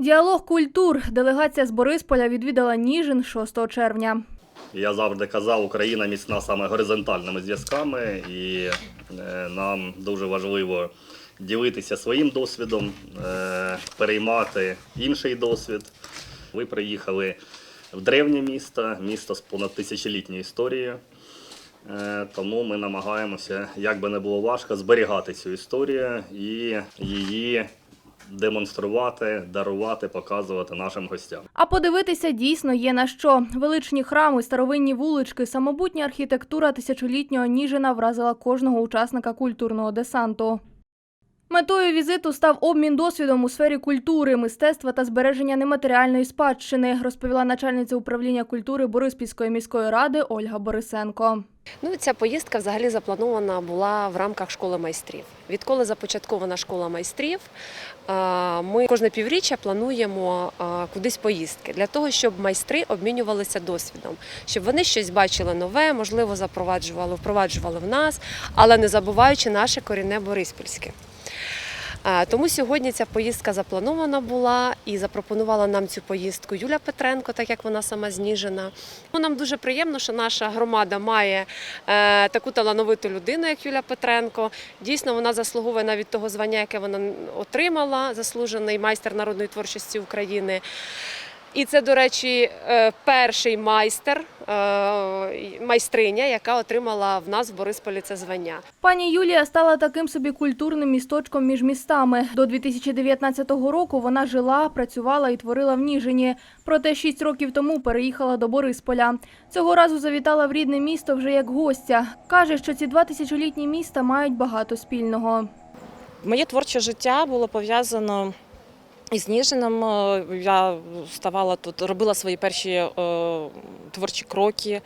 Діалог культур. Делегація з Борисполя відвідала Ніжин 6 червня. Я завжди казав, Україна міцна саме горизонтальними зв'язками, і е, нам дуже важливо ділитися своїм досвідом, е, переймати інший досвід. Ви приїхали в древнє місто, місто з понад тисячолітньою історією. Е, Тому ми намагаємося, як би не було важко, зберігати цю історію і її демонструвати, дарувати, показувати нашим гостям. А подивитися дійсно є на що. Величні храми, старовинні вулички, самобутня архітектура тисячолітнього Ніжина вразила кожного учасника культурного десанту. Метою візиту став обмін досвідом у сфері культури, мистецтва та збереження нематеріальної спадщини, розповіла начальниця управління культури Бориспільської міської ради Ольга Борисенко. Ну, ця поїздка взагалі запланована була в рамках школи майстрів. Відколи започаткована школа майстрів, ми кожне півріччя плануємо кудись поїздки для того, щоб майстри обмінювалися досвідом, щоб вони щось бачили нове, можливо, запроваджували, впроваджували в нас, але не забуваючи наше корінне Бориспільське. Е, Тому сьогодні ця поїздка запланована була і запропонувала нам цю поїздку Юля Петренко, так як вона сама зніжена. Ну, Нам дуже приємно, що наша громада має е, таку талановиту людину, як Юля Петренко. Дійсно, вона заслуговує навіть того звання, яке вона отримала, заслужений майстер народної творчості України. І це, до речі, е, перший майстер, е, майстриня, яка отримала в нас в Борисполі це звання. Пані Юлія стала таким собі культурним місточком між містами. До 2019 року вона жила, працювала і творила в Ніжині. Проте шість років тому переїхала до Борисполя. Цього разу завітала в рідне місто вже як гостя. Каже, що ці два тисячолітні міста мають багато спільного. Моє творче життя було пов'язано із Ніжином. Е, Я ставала тут, робила свої перші е, творчі кроки.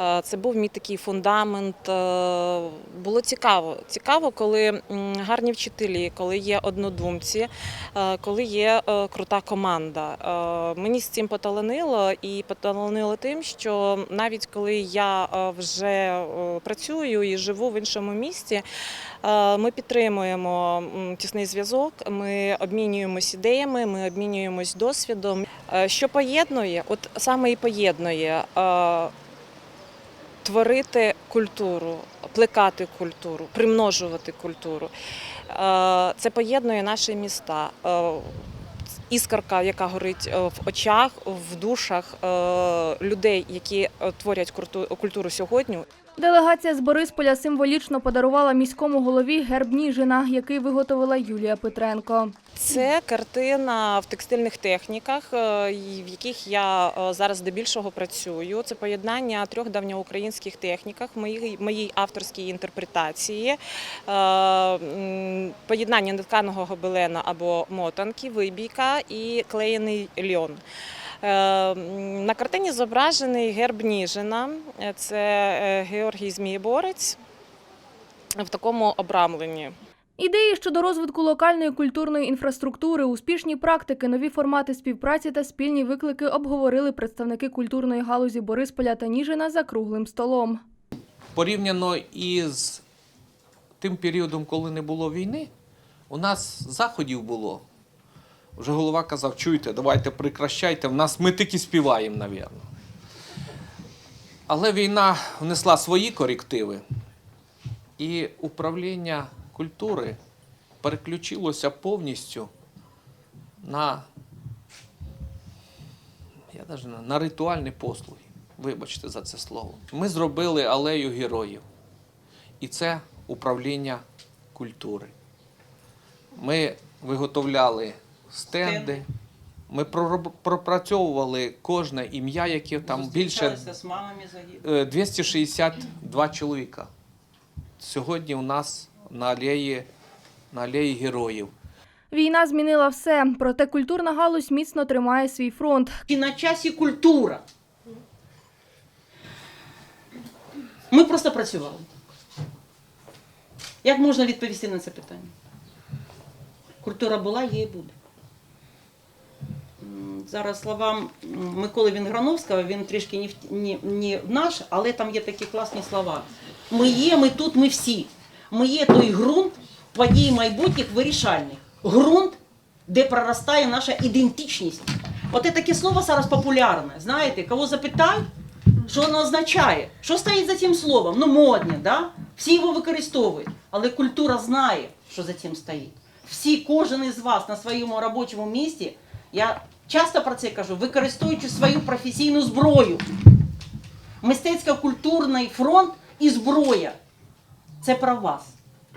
Е, Це був мій такий фундамент. Е, Було цікаво. Цікаво, коли гарні вчителі, коли є однодумці, е, коли є крута команда. Мені з цим поталанило і поталанило тим, що навіть коли я вже працюю і живу в іншому місті, Ми підтримуємо тісний зв'язок, ми обмінюємось ідеями, ми обмінюємось досвідом. Що поєднує? От саме і поєднує творити культуру, плекати культуру, примножувати культуру. Е, Це поєднує наші міста. Е, Іскорка, яка горить е, в очах, в душах людей, які творять культуру сьогодні. Делегація з Борисполя символічно подарувала міському голові герб Ніжина, який виготовила Юлія Петренко. Це картина в текстильних техніках, е, в яких я е, зараз здебільшого працюю. Це поєднання трьох давньоукраїнських техніках, моїй моїй авторській інтерпретації, Е, поєднання нетканого гобелена або мотанки, вибійка і клеєний льон. На картині зображений герб Ніжина. Це Георгій Змієборець в такому обрамленні. Ідеї щодо розвитку локальної культурної інфраструктури, успішні практики, нові формати співпраці та спільні виклики обговорили представники культурної галузі Борисполя та Ніжина за круглим столом. порівняно із тим періодом, коли не було війни, у нас заходів було. Вже голова казав, чуйте, давайте прикращайте, в нас ми тільки співаємо, навірно. Але війна внесла свої корективи, і управління культури переключилося повністю на, я навіть на ритуальні послуги. Вибачте за це слово. Ми зробили алею героїв. І це управління культури. Ми виготовляли стенди, ми пропрацьовували кожне ім'я, яке там більше Зустрічалися з мамами загиблих. е, 262 чоловіка. Сьогодні у нас на алеї, на алеї героїв. Війна змінила все, проте культурна галузь міцно тримає свій фронт. І на часі культура. Ми просто працювали. Як можна відповісти на це питання? Культура була, є і буде. Зараз словам Миколи Вінграновського, він трішки не, в- не, не наш, але там є такі класні слова. Ми є, ми тут, ми всі. Ми є той ґрунт подій майбутніх вирішальних. Ґрунт де проростає наша ідентичність. От таке слово зараз популярне. Знаєте, кого запитають, що воно означає? Що стоїть за цим словом? Ну, модне, да? Всі його використовують. Але культура знає, що за цим стоїть. Всі, кожен із вас на своєму робочому місці, я часто про це кажу, використовуючи свою професійну зброю. Мистецько-культурний фронт і зброя. Це про вас,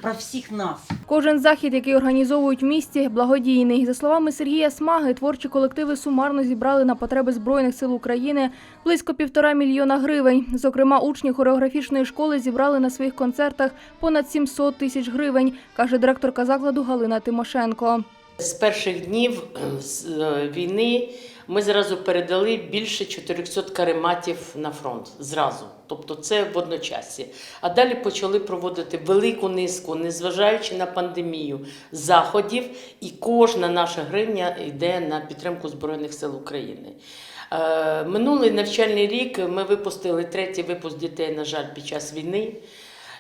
про всіх нас. Кожен захід, який організовують в місті, благодійний. За словами Сергія Смаги, творчі колективи сумарно зібрали на потреби Збройних сил України близько півтора мільйона гривень. Зокрема, учні хореографічної школи зібрали на своїх концертах понад 700 тисяч гривень, каже директорка закладу Галина Тимошенко. З перших днів е, е, війни ми зразу передали більше 400 карематів на фронт. Зразу. Тобто це в одночасі. А далі почали проводити велику низку, незважаючи на пандемію, заходів, і кожна наша гривня йде на підтримку Збройних сил України. Е, Минулий навчальний рік ми випустили третій випуск дітей, на жаль, під час війни.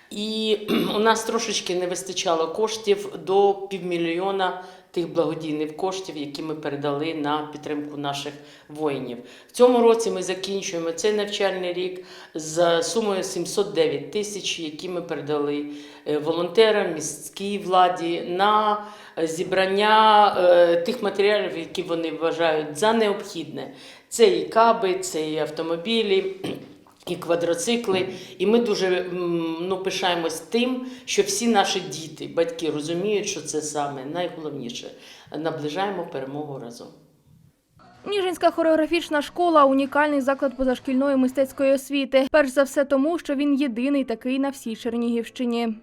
І у нас трошечки не вистачало коштів до півмільйона тих благодійних коштів, які ми передали на підтримку наших воїнів. В цьому році ми закінчуємо цей навчальний рік з сумою 709 тисяч, які ми передали е, волонтерам, міській владі на зібрання е, тих матеріалів, які вони вважають за необхідне. Це і каби, це і автомобілі і квадроцикли. І ми дуже ну, пишаємось тим, що всі наші діти, батьки розуміють, що це саме найголовніше. Наближаємо перемогу разом. Ніжинська хореографічна школа унікальний заклад позашкільної мистецької освіти. Перш за все тому, що він єдиний такий на всій Чернігівщині.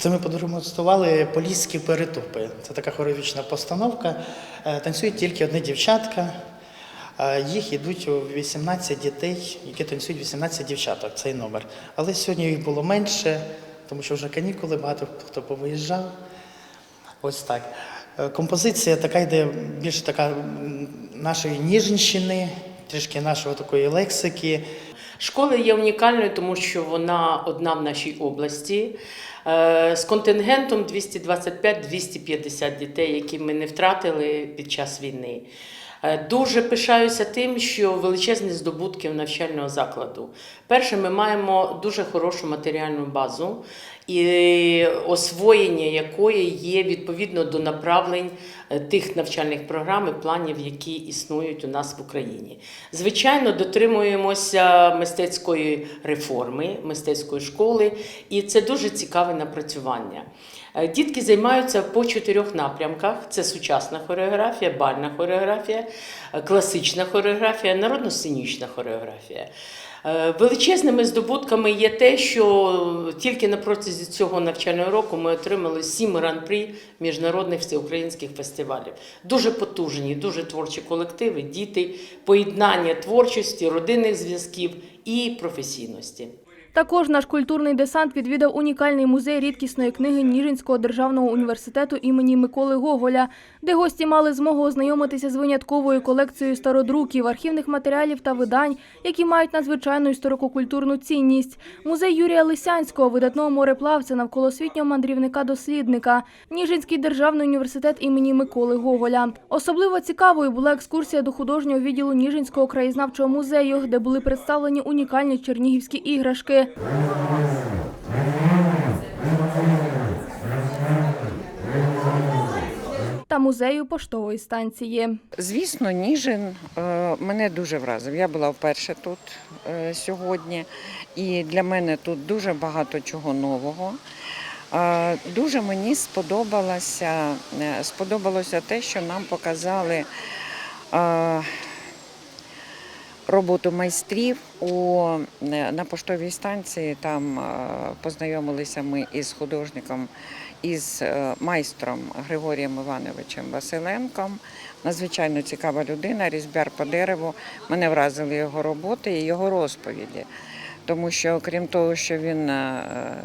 Це ми продемонстрували поліські перетопи. Це така хореографічна постановка. Е, Танцюють тільки одне дівчатка. Е, Їх йдуть у 18 дітей, які танцюють 18 дівчаток. Цей номер. Але сьогодні їх було менше, тому що вже канікули, багато хто повиїжджав. Ось так. Е, Композиція така йде більше така нашої ніжнщини, трішки нашої такої лексики. Школа є унікальною, тому що вона одна в нашій області. Е, З контингентом 225-250 дітей, які ми не втратили під час війни. Е, Дуже пишаюся тим, що величезні здобутки в навчального закладу. Перше, ми маємо дуже хорошу матеріальну базу, і освоєння якої є відповідно до направлень е, тих навчальних програм і планів, які існують у нас в Україні. Звичайно, дотримуємося мистецької реформи, мистецької школи, і це дуже цікаве напрацювання. Е, Дітки займаються по чотирьох напрямках: це сучасна хореографія, бальна хореографія, е, класична хореографія, народно-сценічна хореографія. Е, Величезними здобутками є те, що тільки на протязі цього навчального року ми отримали сім гран-при міжнародних всеукраїнських фестивалів. Дуже потужні, дуже творчі колективи, діти, поєднання творчості, родинних зв'язків і професійності. Також наш культурний десант відвідав унікальний музей рідкісної книги Ніжинського державного університету імені Миколи Гоголя, де гості мали змогу ознайомитися з винятковою колекцією стародруків, архівних матеріалів та видань, які мають надзвичайну історико-культурну цінність. Музей Юрія Лисянського, видатного мореплавця, навколосвітнього мандрівника-дослідника, Ніжинський державний університет імені Миколи Гоголя. Особливо цікавою була екскурсія до художнього відділу Ніжинського краєзнавчого музею, де були представлені унікальні чернігівські іграшки. Та музею поштової станції. Звісно, Ніжин е, мене дуже вразив. Я була вперше тут е, сьогодні, і для мене тут дуже багато чого нового. Е, Дуже мені сподобалося, сподобалося те, що нам показали роботу майстрів у, е, на поштовій станції. Там е, познайомилися ми із художником, із е, майстром Григорієм Івановичем Василенком. Надзвичайно цікава людина, різьбяр по дереву. Мене вразили його роботи і його розповіді. тому що окрім того, що він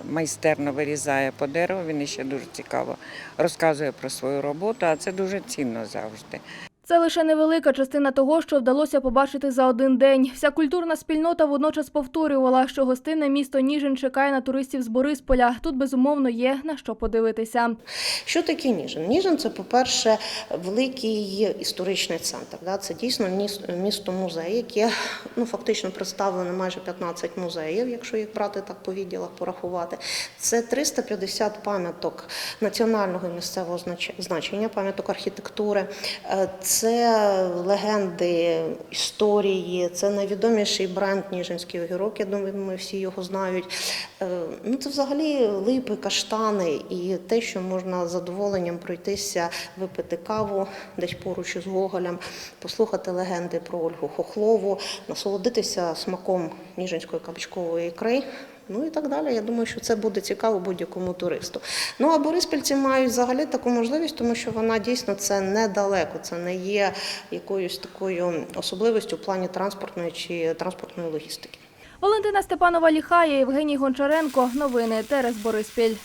майстерно вирізає по дереву, він ще дуже цікаво розказує про свою роботу, а це дуже цінно завжди. Це лише невелика частина того, що вдалося побачити за один день. Вся культурна спільнота водночас повторювала, що гостинне місто Ніжин чекає на туристів з Борисполя. Тут безумовно є на що подивитися. Що таке Ніжин? Ніжин це, по-перше, великий історичний центр. Це дійсно місто музей, яке ну, фактично представлене майже 15 музеїв, якщо їх брати так по відділах порахувати. Це 350 пам'яток національного і місцевого знач- значення, пам'яток архітектури. Е, Це легенди історії, це найвідоміший бренд Ніжинський огірок. Я думаю, ми всі його знають. Е, Ну, це взагалі липи, каштани і те, що можна з задоволенням пройтися, випити каву десь поруч із Гоголем, послухати легенди про Ольгу Хохлову, насолодитися смаком ніжинської кабачкової ікри. Ну і так далі. Я думаю, що це буде цікаво будь-якому туристу. Ну а бориспільці мають взагалі таку можливість, тому що вона дійсно це недалеко, це не є якоюсь такою особливістю в плані транспортної чи транспортної логістики. Валентина Степанова Ліхає, Євгеній Гончаренко. Новини Терес Бориспіль.